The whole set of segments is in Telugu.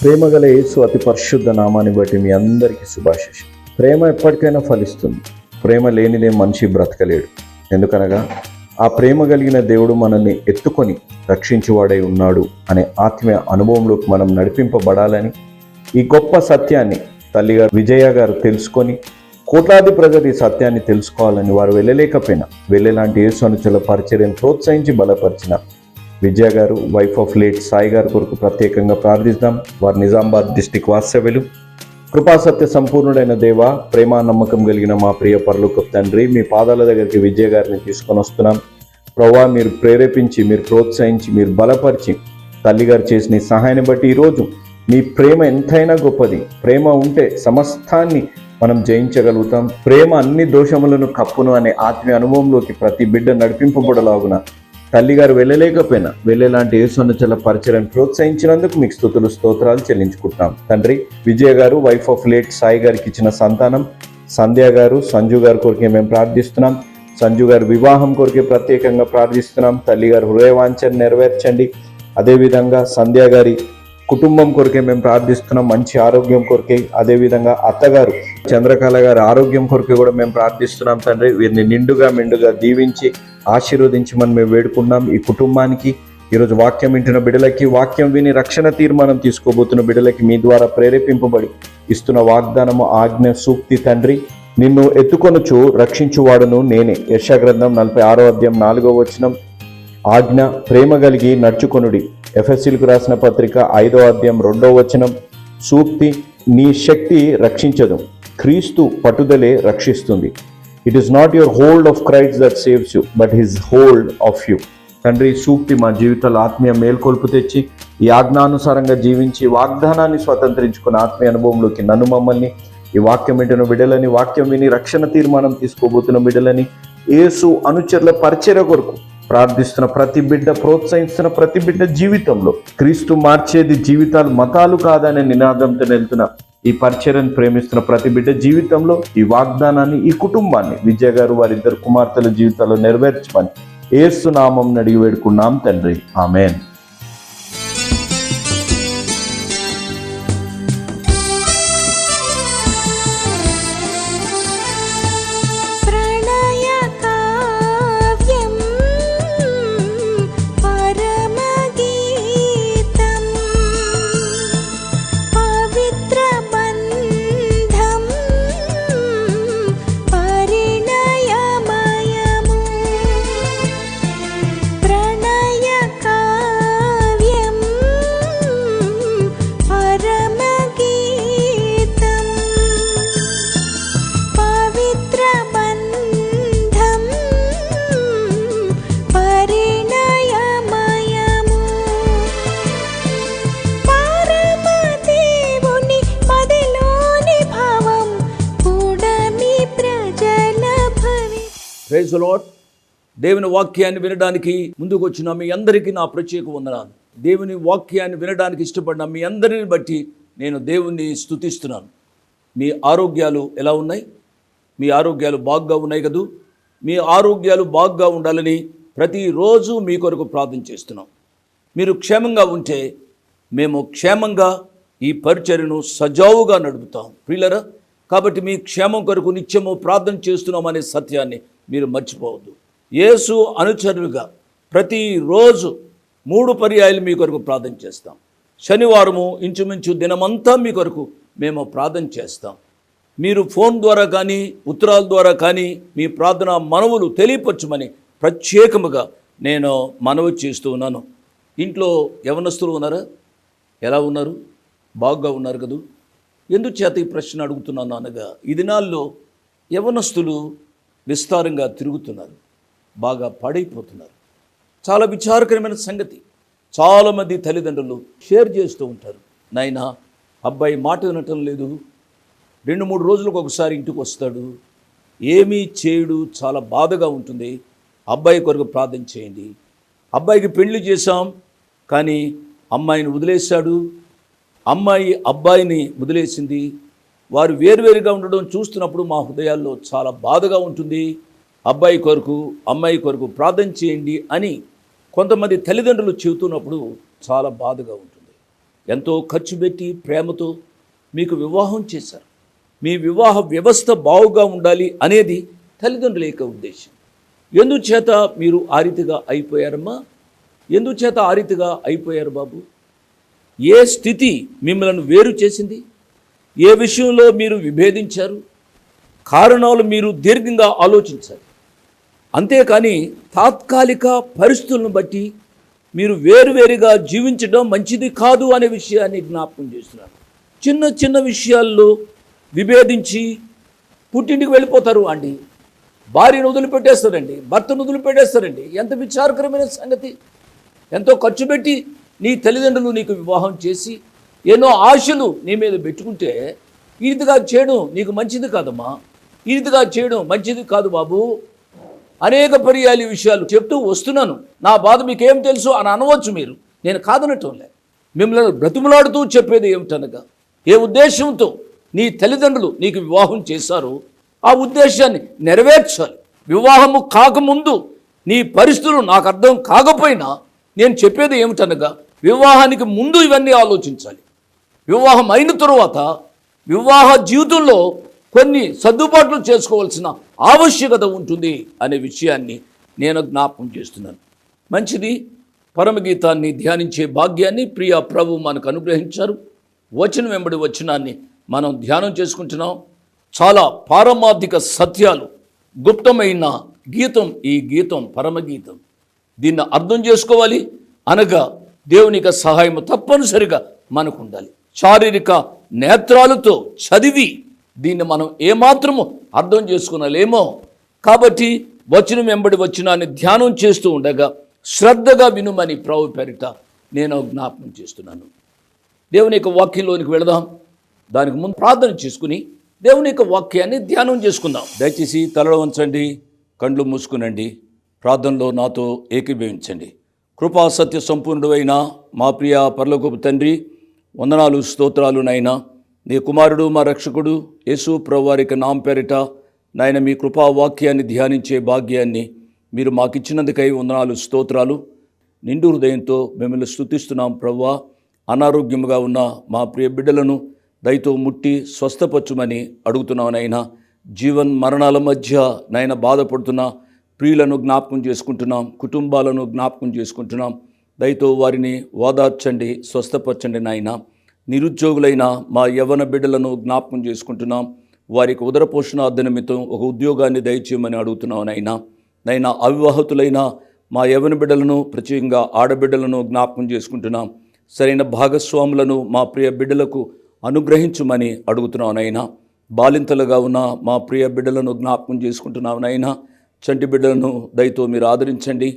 ప్రేమగల యేసు అతి పరిశుద్ధ నామాన్ని బట్టి మీ అందరికీ శుభాశిషం ప్రేమ ఎప్పటికైనా ఫలిస్తుంది. ప్రేమ లేనిదే మనిషి బ్రతకలేడు. ఎందుకనగా ఆ ప్రేమ కలిగిన దేవుడు మనల్ని ఎత్తుకొని రక్షించువాడై ఉన్నాడు అనే ఆత్మీయ అనుభవంలోకి మనం నడిపింపబడాలని ఈ గొప్ప సత్యాన్ని తల్లిగారు విజయ గారు తెలుసుకొని కోట్లాది ప్రజలు ఈ సత్యాన్ని తెలుసుకోవాలని వారు వెళ్ళలేకపోయినా వెళ్ళేలాంటి యేసు అనుచల పరిచర్యను ప్రోత్సహించి బలపరిచిన విజయ గారు వైఫ్ ఆఫ్ లేట్ సాయి గారి కొరకు ప్రత్యేకంగా ప్రార్థిస్తాం వారు నిజామాబాద్ డిస్టిక్ వాస్తవ్యులు కృపాసత్య సంపూర్ణుడైన దేవ ప్రేమ నమ్మకం కలిగిన మా ప్రియ పరలోక తండ్రి మీ పాదాల దగ్గరికి విజయ గారిని తీసుకొని వస్తున్నాం. ప్రభా మీరు ప్రేరేపించి మీరు ప్రోత్సహించి మీరు బలపరిచి తల్లిగారు చేసిన సహాయాన్ని బట్టి ఈరోజు మీ ప్రేమ ఎంతైనా గొప్పది. ప్రేమ ఉంటే సమస్తాన్ని మనం జయించగలుగుతాం. ప్రేమ అన్ని దోషములను కప్పును అనే ఆత్మీయ అనుభవంలోకి ప్రతి బిడ్డ నడిపింపబడలాగున తల్లిగారు వెళ్ళలేకపోయినా వెళ్ళేలాంటి యేసున్నచల పరిచయం ప్రోత్సహించినందుకు మీకు స్థుతులు స్తోత్రాలు చెల్లించుకుంటున్నాం. తండ్రి విజయ గారు వైఫ్ ఆఫ్ లేట్ సాయి గారికి ఇచ్చిన సంతానం సంధ్య గారు సంజు గారి కొరకే మేము ప్రార్థిస్తున్నాం. సంజు గారి వివాహం కొరకే ప్రత్యేకంగా ప్రార్థిస్తున్నాం. తల్లి గారు హృదయవాంఛను నెరవేర్చండి. అదేవిధంగా సంధ్య గారి కుటుంబం కొరకే మేము ప్రార్థిస్తున్నాం. మంచి ఆరోగ్యం కొరకే అదేవిధంగా అత్తగారు చంద్రకళ గారి ఆరోగ్యం కొరకే కూడా మేము ప్రార్థిస్తున్నాం తండ్రి. వీరిని నిండుగా మెండుగా దీవించి ఆశీర్వదించమని మేము వేడుకున్నాం ఈ కుటుంబానికి ఈరోజు వాక్యం వింటున్న బిడ్డలకి వాక్యం విని రక్షణ తీర్మానం తీసుకోబోతున్న బిడ్డలకి మీ ద్వారా ప్రేరేపింపబడి ఇస్తున్న వాగ్దానము ఆజ్ఞ సూక్తి తండ్రి నిన్ను ఎత్తుకొనుచు రక్షించువాడును నేనే. యశాగ్రంథం నలభై ఆరో అధ్యాయం నాలుగో వచనం. ఆజ్ఞ ప్రేమ కలిగి నడుచుకొనుడి. ఎఫ్ఎస్సీలకు రాసిన పత్రిక ఐదో అధ్యాయం రెండో వచనం. సూక్తి నీ శక్తి రక్షించదు. క్రీస్తు పట్టుదలే రక్షిస్తుంది. It is not your hold of Christ that saves you but his hold of you తండ్రి సూక్తి మా జీవితాల్లో ఆత్మీయ మేల్కొల్పు తెచ్చి ఈ ఆజ్ఞానుసారంగా జీవించి వాగ్దానాన్ని స్వతంత్రించుకున్న ఆత్మీయ అనుభవంలోకి నన్ను మమ్మల్ని ఈ వాక్యం వింటున్న బిడ్డలని వాక్యం విని రక్షణ తీర్మానం తీసుకోబోతున్న బిడ్డలని ఏసు అనుచరుల పరిచయ కొరకు ప్రార్థిస్తున్న ప్రతి బిడ్డ ప్రోత్సహిస్తున్న ప్రతి బిడ్డ జీవితంలో క్రీస్తు మార్చేది జీవితాలు మతాలు కాదనే నినాదంతో వెళ్తున్న ఈ పరిచర్యను ప్రేమిస్తున్న ప్రతి బిడ్డ జీవితంలో ఈ వాగ్దానాన్ని ఈ కుటుంబాన్ని విజయ గారు వారిద్దరు కుమార్తెల జీవితాల్లో నెరవేర్చమని ఏసునామం అడిగి వేడుకున్నాం తండ్రి. ఆమెన్. దేవుని వాక్యాన్ని వినడానికి ముందుకు వచ్చిన మీ అందరికీ నా ప్రత్యేక వందనాలు. దేవుని వాక్యాన్ని వినడానికి ఇష్టపడిన మీ అందరిని బట్టి నేను దేవుణ్ణి స్తుతిస్తున్నాను. మీ ఆరోగ్యాలు ఎలా ఉన్నాయి? మీ ఆరోగ్యాలు బాగా ఉన్నాయి కదూ? మీ ఆరోగ్యాలు బాగా ఉండాలని ప్రతిరోజు మీ కొరకు ప్రార్థన చేస్తున్నాం. మీరు క్షేమంగా ఉంటే మేము క్షేమంగా ఈ పరిచర్యను సజావుగా నడుపుతాం. ప్రియులరా కాబట్టి మీ క్షేమం కొరకు నిత్యము ప్రార్థన చేస్తున్నామనే సత్యాన్ని మీరు మర్చిపోవద్దు. యేసు అనుచరులుగా ప్రతిరోజు మూడు పర్యాయాలు మీ కొరకు ప్రార్థన చేస్తాం. శనివారము ఇంచుమించు దినమంతా మీ కొరకు మేము ప్రార్థన చేస్తాం. మీరు ఫోన్ ద్వారా కానీ ఉత్తరాల ద్వారా కానీ మీ ప్రార్థన మనవులు తెలియపరచమని ప్రత్యేకముగా నేను మనవి చేస్తూ ఉన్నాను. ఇంట్లో యవనస్తులు ఉన్నారా? ఎలా ఉన్నారు? బాగుగా ఉన్నారు కదూ? ఎందుచేత ఈ ప్రశ్న అడుగుతున్నాను అనగా ఈ దినాల్లో యవనస్తులు విస్తారంగా తిరుగుతున్నారు. బాగా పాడైపోతున్నారు. చాలా విచారకరమైన సంగతి. చాలామంది తల్లిదండ్రులు షేర్ చేస్తూ ఉంటారు. నాయనా అబ్బాయి మాట వినటం లేదు. రెండు మూడు రోజులకు ఒకసారి ఇంటికి వస్తాడు. ఏమీ చేయడు. చాలా బాధగా ఉంటుంది. అబ్బాయి కొరకు ప్రార్థన చేయండి. అబ్బాయికి పెళ్ళి చేశాం కానీ అమ్మాయిని వదిలేశాడు. అమ్మాయి అబ్బాయిని వదిలేసింది. వారు వేరువేరుగా ఉండడం చూస్తున్నప్పుడు మా హృదయాల్లో చాలా బాధగా ఉంటుంది. అబ్బాయి కొరకు అమ్మాయి కొరకు ప్రార్థన చేయండి అని కొంతమంది తల్లిదండ్రులు చెబుతున్నప్పుడు చాలా బాధగా ఉంటుంది. ఎంతో ఖర్చు పెట్టి ప్రేమతో మీకు వివాహం చేశారు. మీ వివాహ వ్యవస్థ బావుగా ఉండాలి అనేది తల్లిదండ్రుల యొక్క ఉద్దేశం. ఎందుచేత మీరు ఆ రీతిగా అయిపోయారమ్మా? ఎందుచేత ఆ రీతిగా అయిపోయారు బాబు? ఏ స్థితి మిమ్మల్ని వేరు చేసింది? ఏ విషయంలో మీరు విభేదించారు? కారణాలు మీరు దీర్ఘంగా ఆలోచించాలి అంతేకాని తాత్కాలిక పరిస్థితులను బట్టి మీరు వేరువేరుగా జీవించడం మంచిది కాదు అనే విషయాన్ని జ్ఞాపకం చేస్తున్నారు. చిన్న చిన్న విషయాల్లో విభేదించి పుట్టింటికి వెళ్ళిపోతారు అండి. భార్యను వదిలిపెట్టేస్తారండి భర్తను వదిలిపెట్టేస్తారండి. ఎంత విచారకరమైన సంగతి. ఎంతో ఖర్చు పెట్టి నీ తల్లిదండ్రులు నీకు వివాహం చేసి ఎన్నో ఆశలు నీ మీద పెట్టుకుంటే ఈ రీతిగా చేయడం నీకు మంచిది కాదమ్మా. ఈ రీతిగా చేయడం మంచిది కాదు బాబు. అనేక పర్యాలు విషయాలు చెప్తూ వస్తున్నాను. నా బాధ మీకేం తెలుసు అని అనవచ్చు మీరు. నేను కాదనటం లే మిమ్మల్ని బ్రతిమలాడుతూ చెప్పేది ఏమిటనగా ఏ ఉద్దేశంతో నీ తల్లిదండ్రులు నీకు వివాహం చేశారో ఆ ఉద్దేశాన్ని నెరవేర్చాలి. వివాహము కాకముందు నీ పరిస్థితులు నాకు అర్థం కాకపోయినా నేను చెప్పేది ఏమిటనగా వివాహానికి ముందు ఇవన్నీ ఆలోచించాలి. వివాహం అయిన తరువాత వివాహ జీవితంలో కొన్ని సర్దుబాట్లు చేసుకోవాల్సిన ఆవశ్యకత ఉంటుంది అనే విషయాన్ని నేను జ్ఞాపకం చేస్తున్నాను. మంచిది పరమగీతాన్ని ధ్యానించే భాగ్యాన్ని ప్రియ ప్రభు మనకు అనుగ్రహించారు. వచనం వెంబడి వచనాన్ని మనం ధ్యానం చేసుకుంటున్నాం. చాలా పారమార్థిక సత్యాలు గుప్తమైన గీతం ఈ గీతం పరమగీతం. దీన్ని అర్థం చేసుకోవాలి. అనగా దేవునిక సహాయం తప్పనిసరిగా మనకు ఉండాలి శారీరక నేత్రాలతో చదివి దీన్ని మనం ఏమాత్రము అర్థం చేసుకునలేమో. కాబట్టి వచనం వెంబడి వచనాన్ని ధ్యానం చేస్తూ ఉండగా శ్రద్ధగా వినుమని ప్రభు పేరిట నేను జ్ఞాపకం చేస్తున్నాను. దేవుని యొక్క వాక్యంలోనికి వెళదాం. దానికి ముందు ప్రార్థన చేసుకుని దేవుని యొక్క వాక్యాన్ని ధ్యానం చేసుకుందాం. దయచేసి తలలో ఉంచండి కండ్లు మూసుకునండి ప్రార్థనలో నాతో ఏకీభవించండి. కృపా సత్య సంపూర్ణుడు అయినా మా ప్రియ పర్లోకపు తండ్రి వందనాలు స్తోత్రాలునైనా నీ కుమారుడు మా రక్షకుడు యేసు ప్రవారిక నాం పేరిట నాయన మీ కృపా వాక్యాన్ని ధ్యానించే భాగ్యాన్ని మీరు మాకిచ్చినందుకై వందనాలు స్తోత్రాలు. నిండు హృదయంతో మిమ్మల్ని స్థుతిస్తున్నాం ప్రవ్వా అనారోగ్యముగా ఉన్న మా ప్రియ బిడ్డలను దయతో ముట్టి స్వస్థపరచుమని అడుగుతున్నాం నాయన. జీవన్ మరణాల మధ్య నాయన బాధపడుతున్న ప్రియులను జ్ఞాపకం చేసుకుంటున్నాం కుటుంబాలను జ్ఞాపకం చేసుకుంటున్నాం. దయతో వారిని ఓదార్చండి స్వస్థపరచండి నాయన. నిరుద్యోగులైన మా యవన బిడ్డలను జ్ఞాపకం చేసుకుంటున్నాం. వారికి ఉదర పోషణ నిమిత్తం ఒక ఉద్యోగాన్ని దయచేయమని అడుగుతున్నాం నాయనా. నైనా అవివాహితులైన మా యవన బిడ్డలను ప్రత్యేకంగా ఆడబిడ్డలను జ్ఞాపకం చేసుకుంటున్నాం. సరైన భాగస్వాములను మా ప్రియ బిడ్డలకు అనుగ్రహించమని అడుగుతున్నాం నైనా బాలింతలుగా ఉన్న మా ప్రియ బిడ్డలను జ్ఞాపకం చేసుకుంటున్నాం నైనా చంటి బిడ్డలను దయతో మీరు ఆదరించండి.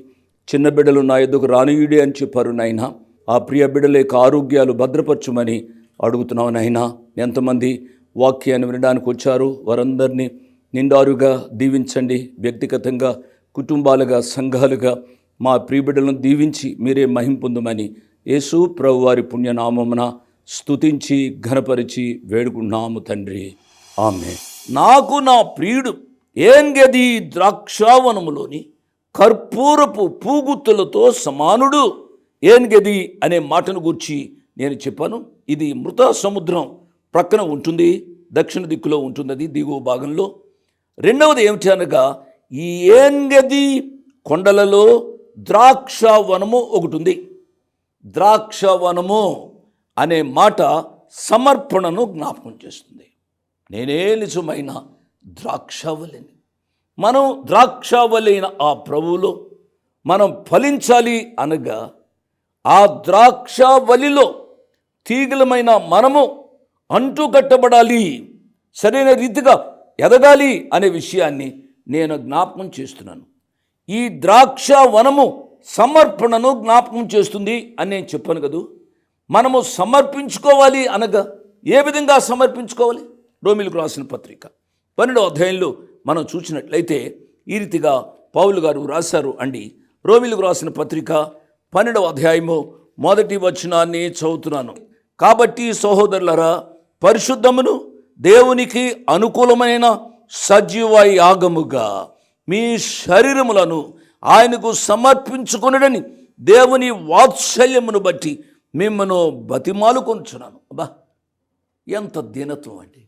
చిన్న బిడ్డలు నా ఎద్దుకు రానియుడి అని చెప్పారు నైనా ఆ ప్రియ బిడ్డల యొక్క ఆరోగ్యాలు భద్రపరచుమని అడుగుతున్నాం నాయనా ఎంతమంది వాక్యాన్ని వినడానికి వచ్చారు? వారందరినీ నిండారుగా దీవించండి. వ్యక్తిగతంగా కుటుంబాలుగా సంఘాలుగా మా ప్రియబిడ్డలను దీవించి మీరే మహింపొందమని యేసు ప్రభు వారి పుణ్యనామమున స్తుతించి ఘనపరిచి వేడుకున్నాము తండ్రి. ఆమె నాకు నా ప్రియుడు ఏంగది ద్రాక్షావనములోని కర్పూరపు పూగుత్తులతో సమానుడు. ఏన్ గది అనే మాటను గురించి నేను చెప్పాను. ఇది మృత సముద్రం ప్రక్కన ఉంటుంది దక్షిణ దిక్కులో ఉంటుంది అది దిగువ భాగంలో. రెండవది ఏమిటి అనగా ఈ ఏన్గది కొండలలో ద్రాక్ష వనము ఒకటి ఉంది ద్రాక్ష వనము అనే మాట సమర్పణను జ్ఞాపకం చేస్తుంది. నేనే నిజమైన ద్రాక్షవలిని మనం ద్రాక్షవలైన ఆ ప్రభువులో మనం ఫలించాలి అనగా ఆ ద్రాక్షవలిలో తీగలమైన మనము అంటుకట్టబడాలి సరైన రీతిగా ఎదగాలి అనే విషయాన్ని నేను జ్ఞాపకం చేస్తున్నాను. ఈ ద్రాక్ష వనము సమర్పణను జ్ఞాపకం చేస్తుంది అని నేను చెప్పాను కదూ. మనము సమర్పించుకోవాలి అనగా ఏ విధంగా సమర్పించుకోవాలి? రోమిలకు రాసిన పత్రిక. పన్నెండో అధ్యాయంలో మనం చూసినట్లయితే ఈ రీతిగా పౌలు గారు రాశారు అండి. రోమిలకు రాసిన పత్రిక పన్నెండవ అధ్యాయము మొదటి వచనాన్ని చదువుతున్నాను. కాబట్టి సహోదరులరా పరిశుద్ధమును దేవునికి అనుకూలమైన సజీవ యాగముగా మీ శరీరములను ఆయనకు సమర్పించుకునడని దేవుని వాత్సల్యమును బట్టి మిమ్మను బతిమాలుకొంచున్నాను. అబ్బా ఎంత దీనత్వం అండి.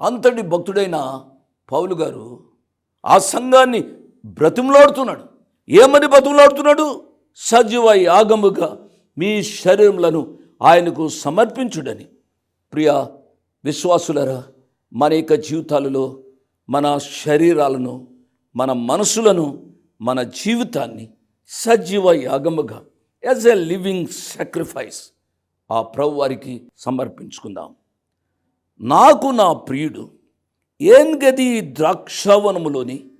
అంతటి భక్తుడైన పౌలు గారు ఆ సంఘాన్ని బ్రతిమలాడుతున్నాడు. ఏమని బతిమలాడుతున్నాడు సజీవ యాగముగా మీ శరీరములను ఆయనకు సమర్పించుడని. ప్రియ విశ్వాసులరా మన యొక్క జీవితాలలో మన శరీరాలను మన మనసులను మన జీవితాన్ని సజీవ యాగముగా యాజ్ ఎ లివింగ్ సాక్రిఫైస్ ఆ ప్రభు వారికి సమర్పించుకుందాం. నాకు నా ప్రియుడు ఏన్గది ద్రాక్షవనములోని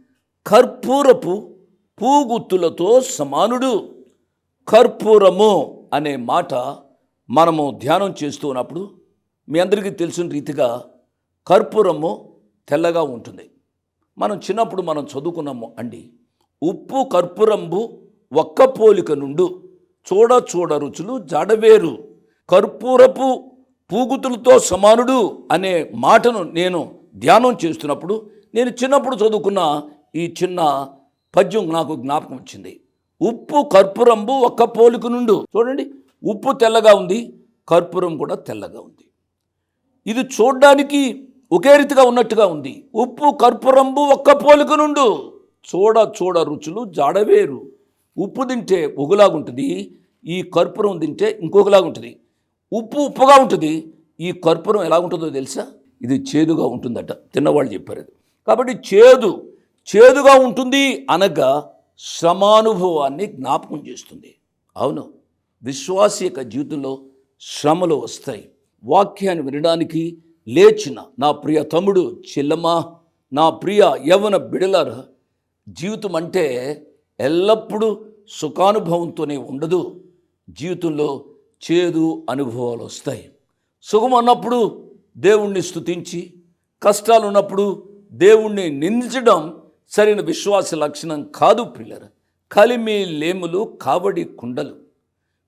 కర్పూరపు పూగుత్తులతో సమానుడు. కర్పూరము అనే మాట మనము ధ్యానం చేస్తూ ఉన్నప్పుడు మీ అందరికీ తెలిసిన రీతిగా కర్పూరము తెల్లగా ఉంటుంది. మనం చిన్నప్పుడు మనం చదువుకున్నాము అండి ఉప్పు కర్పూరంబు ఒక్క పోలిక నుండు చూడ చూడ రుచులు జడవేరు. కర్పూరపు పూగుతులతో సమానుడు అనే మాటను నేను ధ్యానం చేస్తున్నప్పుడు నేను చిన్నప్పుడు చదువుకున్న ఈ చిన్న పద్యం నాకు జ్ఞాపకం వచ్చింది. ఉప్పు కర్పూరంబు ఒక్క పోలిక నుండు. చూడండి ఉప్పు తెల్లగా ఉంది కర్పూరం కూడా తెల్లగా ఉంది. ఇది చూడడానికి ఒకే రీతిగా ఉన్నట్టుగా ఉంది. ఉప్పు కర్పూరంబు ఒక్క పోలిక నుండు. చూడ చూడ రుచులు జాడవేరు. ఉప్పు తింటే ఒగులాగుంటుంది ఈ కర్పూరం తింటే ఇంకొకలాగా ఉంటుంది. ఉప్పు ఉప్పుగా ఉంటుంది ఈ కర్పూరం ఎలా ఉంటుందో తెలుసా? ఇది చేదుగా ఉంటుందట. తిన్నవాళ్ళు చెప్పారు కాబట్టి చేదు చేదుగా ఉంటుంది అనగా శ్రమానుభవాన్ని జ్ఞాపకం చేస్తుంది. అవును. విశ్వాసి యొక్క జీవితంలో శ్రమలు వస్తాయి. వాక్యాన్ని వినడానికి లేచిన నా ప్రియ తమ్ముడు చెల్లమ్మ నా ప్రియ యవన బిడలరా జీవితం అంటే ఎల్లప్పుడూ సుఖానుభవంతోనే ఉండదు. జీవితంలో చేదు అనుభవాలు వస్తాయి. సుఖం అన్నప్పుడు దేవుణ్ణి స్తుతించి కష్టాలు ఉన్నప్పుడు దేవుణ్ణి నిందించడం సరైన విశ్వాస లక్షణం కాదు పిల్లర కలిమి లేములు కావడి కుండలు.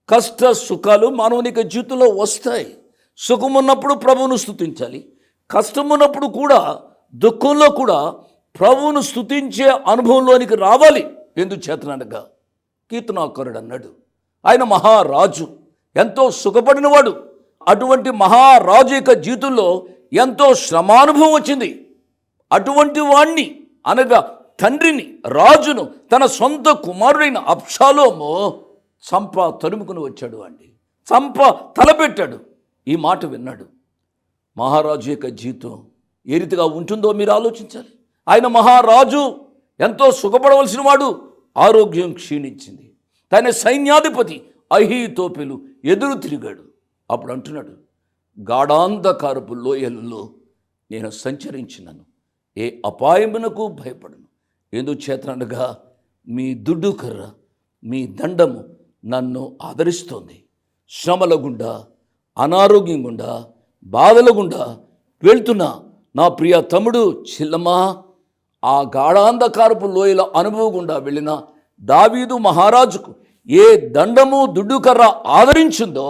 కష్ట సుఖాలు మానవునిక జీవితంలో వస్తాయి. సుఖం ఉన్నప్పుడు ప్రభువును స్థుతించాలి కష్టం ఉన్నప్పుడు కూడా దుఃఖంలో కూడా ప్రభువును స్తుతించే అనుభవంలోనికి రావాలి. ఎందుచేతనగా కీర్తనాకరుడు అన్నాడు ఆయన మహారాజు. ఎంతో సుఖపడినవాడు. అటువంటి మహారాజు యొక్క జీవితంలో ఎంతో శ్రమానుభవం వచ్చింది. అటువంటి వాణ్ణి అనగా తండ్రిని రాజును తన సొంత కుమారుడైన అప్షాలోము చంప తరుముకుని వచ్చాడు అండి. చంప తలపెట్టాడు. ఈ మాట విన్నాడు. మహారాజు యొక్క జీవితం ఏ రీతిగా ఉంటుందో మీరు ఆలోచించాలి. ఆయన మహారాజు ఎంతో సుఖపడవలసిన వాడు ఆరోగ్యం క్షీణించింది. తన సైన్యాధిపతి అహీతోపెలు ఎదురు తిరిగాడు. అప్పుడు అంటున్నాడు గాఢాంధకారపు లోయల్లో నేను సంచరించినను. ఏ అపాయమునకు భయపడను. ఎందుచేతనగా మీ దుడ్డు కర్ర మీ దండము నన్ను ఆదరిస్తోంది. శ్రమల గుండా అనారోగ్యం గుండా బాధల గుండా వెళ్తున్నా నా ప్రియ తమ్ముడు చిల్లమా ఆ గాఢాంధకారపు లోయల అనుభవం గుండా వెళ్ళిన దావీదు మహారాజుకు ఏ దండము దుడ్డుకర్ర ఆదరించిందో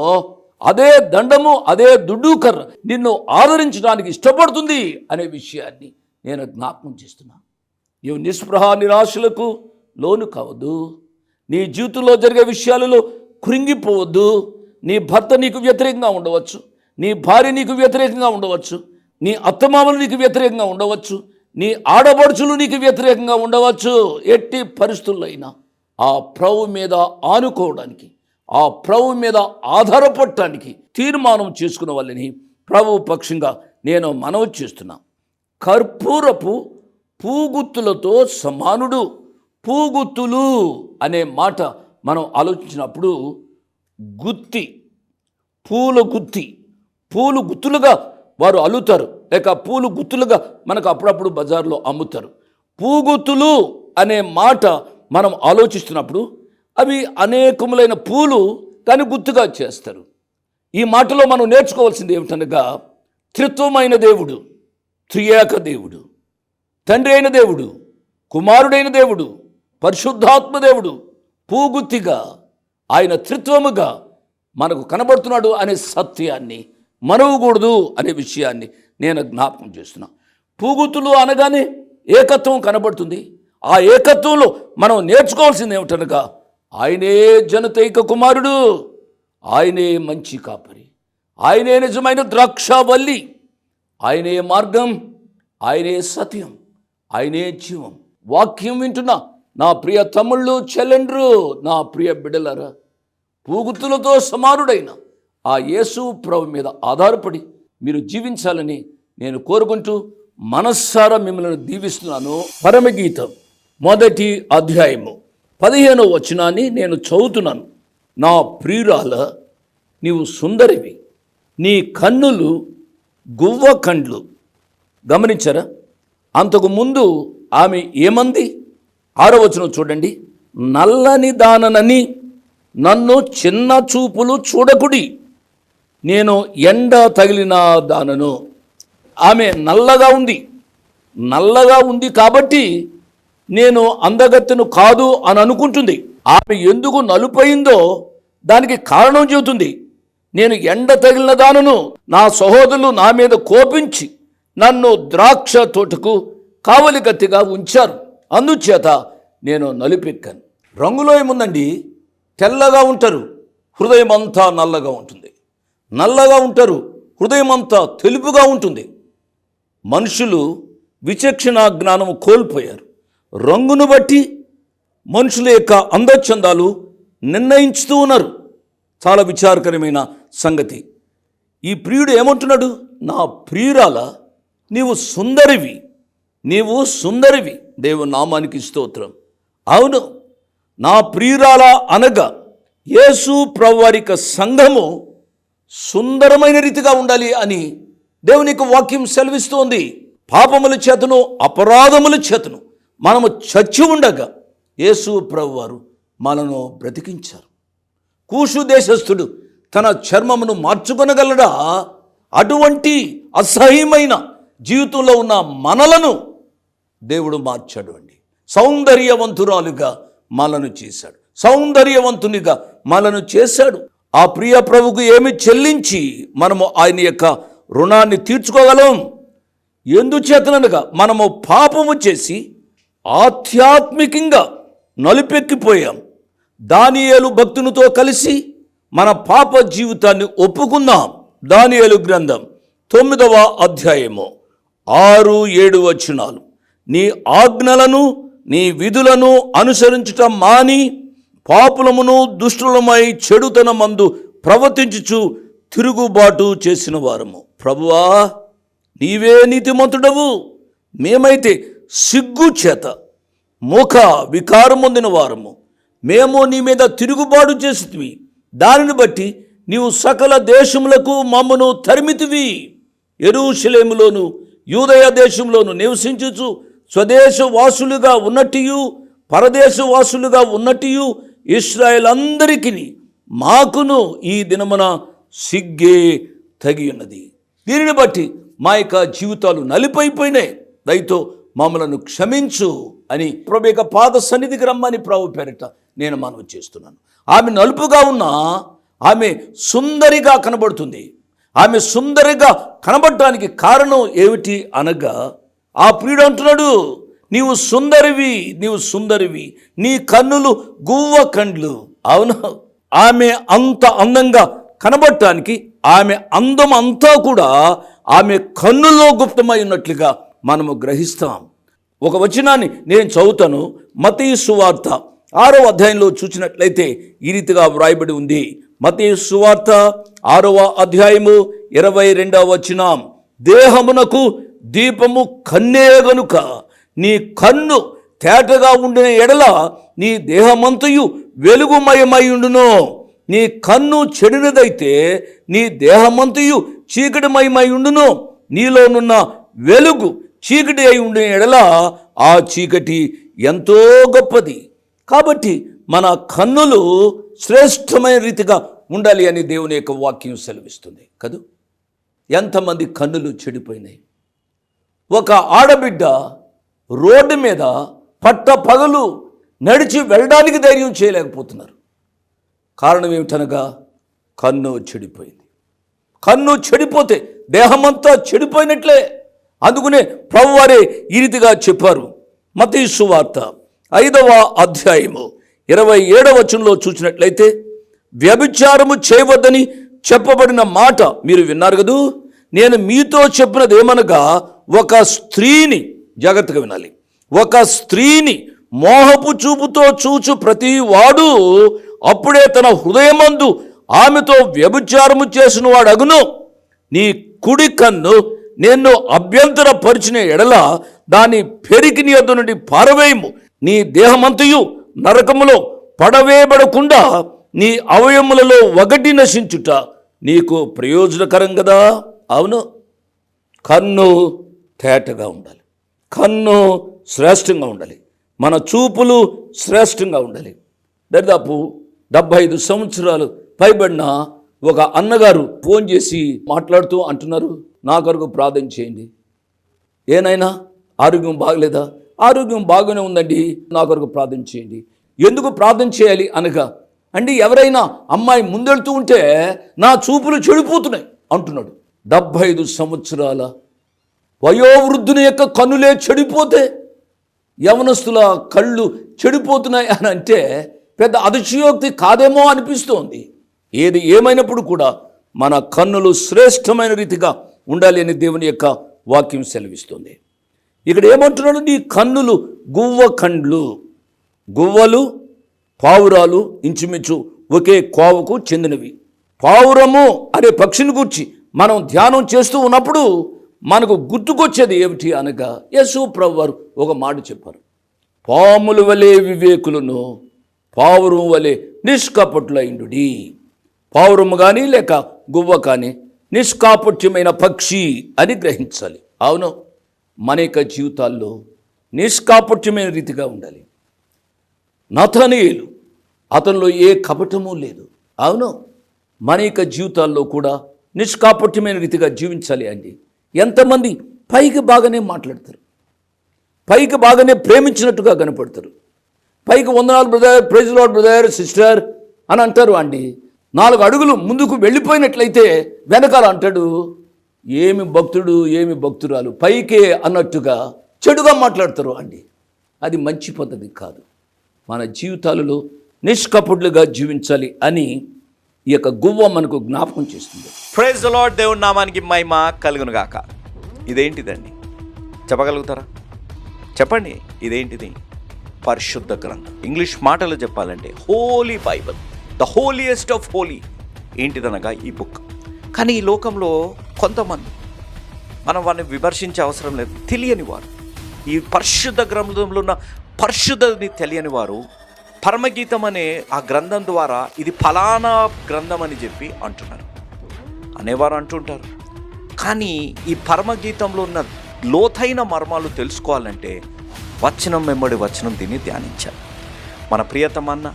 అదే దండము అదే దుడ్డుకర్ర నిన్ను ఆదరించడానికి ఇష్టపడుతుంది అనే విషయాన్ని నేను జ్ఞాపకం చేస్తున్నా. నీవు నిస్పృహ నిరాశలకు లోను కావద్దు. నీ జీవితంలో జరిగే విషయాలలో కృంగిపోవద్దు. నీ భర్త నీకు వ్యతిరేకంగా ఉండవచ్చు. నీ భార్య నీకు వ్యతిరేకంగా ఉండవచ్చు. నీ అత్తమామలు నీకు వ్యతిరేకంగా ఉండవచ్చు. నీ ఆడబడుచులు నీకు వ్యతిరేకంగా ఉండవచ్చు. ఎట్టి పరిస్థితుల్లో అయినా ఆ ప్రభు మీద ఆనుకోవడానికి ఆ ప్రభు మీద ఆధారపడటానికి తీర్మానం చేసుకున్న వాళ్ళని ప్రభు పక్షంగా నేను మనవి చేస్తున్నా. కర్పూరపు పూగుత్తులతో సమానుడు. పూగుత్తులు అనే మాట మనం ఆలోచించినప్పుడు గుత్తి పూల గుత్తి పూలు గుత్తులుగా వారు అల్లుతారు. లేక పూలు గుత్తులుగా మనకు అప్పుడప్పుడు బజార్లో అమ్ముతారు. పూగుత్తులు అనే మాట మనం ఆలోచిస్తున్నప్పుడు అవి అనేకములైన పూలు కానీ గుర్తుగా చేస్తారు. ఈ మాటలో మనం నేర్చుకోవాల్సింది ఏమిటనగా త్రిత్వమైన దేవుడు. త్రియాక దేవుడు తండ్రి అయిన దేవుడు కుమారుడైన దేవుడు పరిశుద్ధాత్మ దేవుడు పూగుత్తిగా ఆయన త్రిత్వముగా మనకు కనబడుతున్నాడు అనే సత్యాన్ని మనవకూడదు అనే విషయాన్ని నేను జ్ఞాపకం చేస్తున్నా. పూగుతులు అనగానే ఏకత్వం కనబడుతుంది. ఆ ఏకత్వంలో మనం నేర్చుకోవాల్సింది ఏమిటనగా ఆయనే జనతైక కుమారుడు ఆయనే మంచి కాపరి ఆయనే నిజమైన ద్రాక్షావల్లి ఆయనే మార్గం ఆయనే సత్యం ఆయనే జీవం. వాక్యం వింటున్నా నా ప్రియ తమ్ముళ్ళు చెల్లెండ్రు నా ప్రియ బిడ్డలరా పూగుతులతో సమానుడైన ఆ యేసు ప్రభు మీద ఆధారపడి మీరు జీవించాలని నేను కోరుకుంటూ మనస్సారా మిమ్మల్ని దీవిస్తున్నాను. పరమగీతం మొదటి అధ్యాయము పదిహేనో వచనాన్ని నేను చదువుతున్నాను. నా ప్రియురాల నీవు సుందరివి నీ కన్నులు గువ్వ కండ్లు గమనించారా? అంతకు ముందు ఆమె ఏమంది? ఆరో వచనం చూడండి. నల్లని దాననని నన్ను చిన్న చూపులు చూడకుడి. నేను ఎండ తగిలిన దానను. ఆమె నల్లగా ఉంది. నల్లగా ఉంది కాబట్టి నేను అందగత్తెను కాదు అని అనుకుంటుంది ఆమె ఎందుకు నలుపైందో దానికి కారణం చెబుతుంది. నేను ఎండ తగిలిన దానును నా సహోదరులు నా మీద కోపించి నన్ను ద్రాక్ష తోటకు కావలి కత్తిగా ఉంచారు. అందుచేత నేను నలిపెక్కాను. రంగులో ఏముందండి? తెల్లగా ఉంటారు హృదయం అంతా నల్లగా ఉంటుంది. నల్లగా ఉంటారు హృదయం అంతా తెలుపుగా ఉంటుంది. మనుషులు విచక్షణ జ్ఞానము కోల్పోయారు. రంగును బట్టి మనుషుల యొక్క అందచందాలు నిర్ణయించుతూ ఉన్నారు. చాలా విచారకరమైన సంగతి. ఈ ప్రియుడు ఏమంటున్నాడు? నా ప్రియురాల నీవు సుందరివి నీవు సుందరివి. దేవు నామానికి స్తోత్రం. అవును నా ప్రియురాల అనగా యేసు ప్రవారిక సంఘము సుందరమైన రీతిగా ఉండాలి అని దేవునికి వాక్యం సెలవిస్తోంది. పాపముల చేతను అపరాధముల చేతను మనము చచ్చి ఉండగా యేసు ప్రభు వారు మనను బ్రతికించారు. కూషు దేశస్థుడు తన చర్మమును మార్చుకొనగలడా? అటువంటి అసహ్యమైన జీవితంలో ఉన్న మనలను దేవుడు మార్చాడు అండి. సౌందర్యవంతురాలుగా మనను చేశాడు. సౌందర్యవంతునిగా మనను చేశాడు. ఆ ప్రియ ప్రభుకు ఏమి చెల్లించి మనము ఆయన యొక్క రుణాన్ని తీర్చుకోగలం? ఎందుచేతనగా మనము పాపము చేసి ఆధ్యాత్మికంగా నలుపెక్కిపోయాం. దానియేలు భక్తునితో కలిసి మన పాప జీవితాన్ని ఒప్పుకుందాం. దానియలు గ్రంథం తొమ్మిదవ అధ్యాయము. ఆరు ఏడు వచనాలు. నీ ఆజ్ఞలను నీ విధులను అనుసరించటం మాని పాపులమును దుష్టులమై చెడుతనమందు ప్రవర్తించుచు తిరుగుబాటు చేసిన వారము. ప్రభువా నీవే నీతిమంతుడవు. మేమైతే సిగ్గు చేత ముఖ వికారం పొందిన వారము. మేము నీ మీద తిరుగుబాటు చేసి దానిని బట్టి నీవు సకల దేశములకు మమ్మను తరిమితివి. ఎరుషలేములోను యూదయ దేశంలోను నివసించుచు స్వదేశవాసులుగా ఉన్నట్టు పరదేశవాసులుగా పరదేశ వాసులుగా అందరికీ మాకును ఈ దినమున సిగ్గే తగి ఉన్నది దీనిని బట్టి మా యొక్క జీవితాలు నలిపైపోయినాయి. దయతో మమ్మలను క్షమించు అని ప్రభు యొక్క పాద సన్నిధికి రమ్మని ప్రభు పేరిట నేను మనవి చేస్తున్నాను. ఆమె నలుపుగా ఉన్న ఆమె సుందరిగా కనబడుతుంది. ఆమె సుందరిగా కనబడటానికి కారణం ఏమిటి అనగా ఆ ప్రియుడు అంటున్నాడు నీవు సుందరివి నీవు సుందరివి నీ కన్నులు గువ్వ కండ్లు. అవును ఆమె అంత అందంగా కనబడటానికి ఆమె అందం అంతా కూడా ఆమె కన్నులో గుప్తమై ఉన్నట్లుగా మనము గ్రహిస్తాం. ఒక వచనాన్ని నేను చదువుతాను. మతీ సువార్త ఆరో అధ్యాయంలో చూసినట్లయితే ఈ రీతిగా వ్రాయబడి ఉంది. మతీ సువార్త ఆరవ అధ్యాయము ఇరవై రెండవ వచనం. దేహమునకు దీపము కన్నే గనుక నీ కన్ను తేటగా ఉండిన ఎడల నీ దేహమంతయు వెలుగుమయమయుండును నీ కన్ను చెడినదైతే నీ దేహమంతయు చీకటిమయమై ఉండును. నీలోనున్న వెలుగు చీకటి అయి ఉండే ఎడల ఆ చీకటి ఎంతో గొప్పది. కాబట్టి మన కన్నులు శ్రేష్టమైన రీతిగా ఉండాలి అని దేవుని యొక్క వాక్యం సెలవిస్తుంది. కదూ? ఎంతమంది కన్నులు చెడిపోయినాయి. ఒక ఆడబిడ్డ రోడ్డు మీద పట్ట పగలు నడిచి వెళ్ళడానికి ధైర్యం చేయలేకపోతున్నారు. కారణం ఏమిటనగా కన్ను చెడిపోయింది. కన్ను చెడిపోతే దేహమంతా చెడిపోయినట్లే. అందుకనే ప్రభువారే ఈ రీతిగా చెప్పారు. మతీసు వార్త ఐదవ అధ్యాయము ఇరవై ఏడవ వచనంలో చూసినట్లయితే వ్యభిచారము చేయవద్దని చెప్పబడిన మాట మీరు విన్నారు కదూ? నేను మీతో చెప్పినది ఏమనగా ఒక స్త్రీని జాగ్రత్తగా వినాలి. ఒక స్త్రీని మోహపు చూపుతో చూచు ప్రతి వాడు అప్పుడే తన హృదయమందు ఆమెతో వ్యభిచారము చేసిన వాడు అగును నీ కుడి కన్ను నిన్ను అభ్యంతరపరిచిన ఎడల దాని పెరికి నీ యొద్ద నుండి పారవేయము. నీ దేహమంతయు నరకములో పడవేయబడకుండా నీ అవయములలో ఒకటి నశించుట నీకు ప్రయోజనకరం కదా అవును. కన్ను తేటగా ఉండాలి. కన్ను శ్రేష్టంగా ఉండాలి. మన చూపులు శ్రేష్టంగా ఉండాలి. దరిదాపు డెబ్భై ఐదు సంవత్సరాలు పైబడిన ఒక అన్నగారు ఫోన్ చేసి మాట్లాడుతూ అంటున్నారు. నా కొరకు ప్రార్థన చేయండి. ఏనైనా ఆరోగ్యం బాగలేదా? ఆరోగ్యం బాగానే ఉందండి. నా కొరకు ప్రార్థన చేయండి. ఎందుకు ప్రార్థన చేయాలి అనగా అండి ఎవరైనా అమ్మాయి ముందెళ్తూ ఉంటే నా చూపులు చెడిపోతున్నాయి అంటున్నాడు. డెబ్భై ఐదు సంవత్సరాల వయోవృద్ధుని యొక్క కన్నులే చెడిపోతే యవనస్తుల కళ్ళు చెడిపోతున్నాయి అని అంటే పెద్ద అతిశయోక్తి కాదేమో అనిపిస్తోంది. ఏది ఏమైనప్పుడు కూడా మన కన్నులు శ్రేష్టమైన రీతిగా ఉండాలి అని దేవుని యొక్క వాక్యం సెలవిస్తుంది. ఇక్కడ ఏమంటున్నాడు? నీ కన్నులు గువ్వ కండ్లు. గువ్వలు పావురాలు ఇంచుమించు ఒకే కోవకు చెందినవి. పావురము అనే పక్షిని గురించి మనం ధ్యానం చేస్తూ ఉన్నప్పుడు మనకు గుర్తుకొచ్చేది ఏమిటి అనగా యేసు వారు ఒక మాట చెప్పారు. పాముల వలె వివేకులను పావురం వలె నిష్కపట్లైండు పావురము కానీ లేక గువ్వ కానీ నిష్కాపట్యమైన పక్షి అని గ్రహించాలి. అవును మన యొక్క జీవితాల్లో నిష్కాపట్యమైన రీతిగా ఉండాలి. నతనీయులు అతనిలో ఏ కపటము లేదు. అవును మన యొక్క జీవితాల్లో కూడా నిష్కాపట్యమైన రీతిగా జీవించాలి అండి. ఎంతమంది పైకి బాగానే మాట్లాడతారు. పైకి బాగానే ప్రేమించినట్టుగా కనపడతారు. పైకి వందనాలు brother praise Lord brother sister అని అంటారు అండి. నాలుగు అడుగులు ముందుకు వెళ్ళిపోయినట్లయితే వెనకాల అంటాడు ఏమి భక్తుడు ఏమి భక్తురాలు పైకే అన్నట్టుగా చెడుగా మాట్లాడతారు అండి. అది మంచి పద్ధతి కాదు. మన జీవితాలలో నిష్కపుడులుగా జీవించాలి అని ఈ యొక్క గువ్వ మనకు జ్ఞాపకం చేస్తుంది. ప్రైజ్ లాడ్ దేవుడి నామానికి మహిమ కలుగును గాక ఇదేంటిదండి? చెప్పగలుగుతారా? చెప్పండి ఇదేంటిది? పరిశుద్ధ గ్రంథం. ఇంగ్లీష్ మాటలు చెప్పాలంటే holy Bible the holiest of holy ఏంటిదనగా ఈ బుక్ కానీ ఈ లోకంలో కొంతమంది మనం వారిని విమర్శించే అవసరం లేదు. తెలియని వారు. ఈ పరిశుద్ధ గ్రంథంలో ఉన్న పరిశుద్ధని తెలియని వారు పరమగీతం అనే ఆ గ్రంథం ద్వారా ఇది ఫలానా గ్రంథం అని చెప్పి అంటున్నారు. అనేవారు అంటుంటారు. కానీ ఈ పరమగీతంలో ఉన్న లోతైన మర్మాలు తెలుసుకోవాలంటే వచనం వెంబడి వచనం దీన్ని ధ్యానించాలి. మన ప్రియతమన్న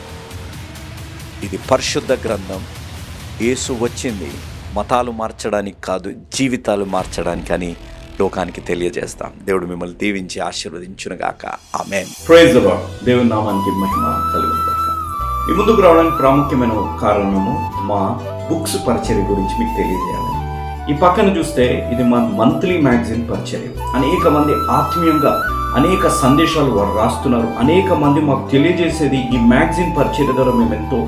ఇది పరిశుద్ధ గ్రంథం. యేసు వచ్చింది మతాలు మార్చడానికి కాదు జీవితాలు మార్చడానికి అని లోకానికి తెలియజేస్తాం. దేవుడు మిమ్మల్ని దీవించి ఆశీర్వదించునుగాక. ఆమెన్. ప్రైజ్ దేవుని నామానికి మహిమ ఈ ముందుకు రావడానికి ప్రాముఖ్యమైన కారణము మా బుక్స్ పరిచర్య గురించి మీకు తెలియజేయాలి. ఈ పక్కన చూస్తే ఇది మా మంత్లీ మ్యాగజైన్ పరిచర్య. అనేక మంది ఆత్మీయంగా అనేక సందేశాలు వారు రాస్తున్నారు. అనేక మంది మాకు తెలియజేసేది ఈ మ్యాగజైన్ పరిచర్య ద్వారా మేము ఎంతో